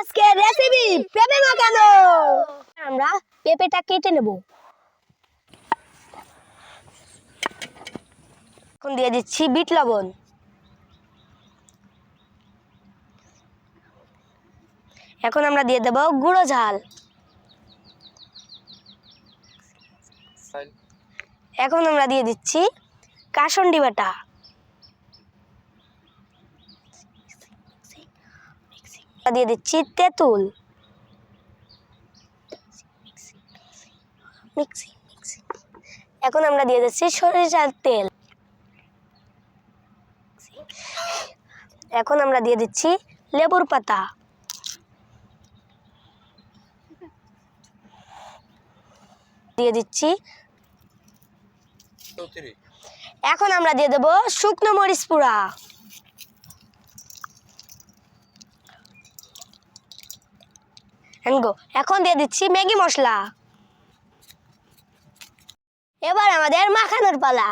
আজকে রেসিপি পেঁপে মাখানো। আমরা পেঁপেটা কেটে নেব। এখন দিয়ে দিচ্ছি বিট লবণ। এখন আমরা দিয়ে দেব গুঁড়ো ঝাল। এখন আমরা দিয়ে দিচ্ছি কাসন্ডি বাটা। দিয়ে দিচ্ছি তেঁতুল। মিক্সি মিক্সি এখন আমরা দিয়ে দিচ্ছি সরিষার তেল। এখন আমরা দিয়ে দিচ্ছি লেবুর পাতা। দিয়ে দিচ্ছি। এখন আমরা দিয়ে দেব শুকনো মরিচ পুরা। Go. এখন দিয়ে দিচ্ছি ম্যাগি মশলা এবার আমাদের মাখানোর পালা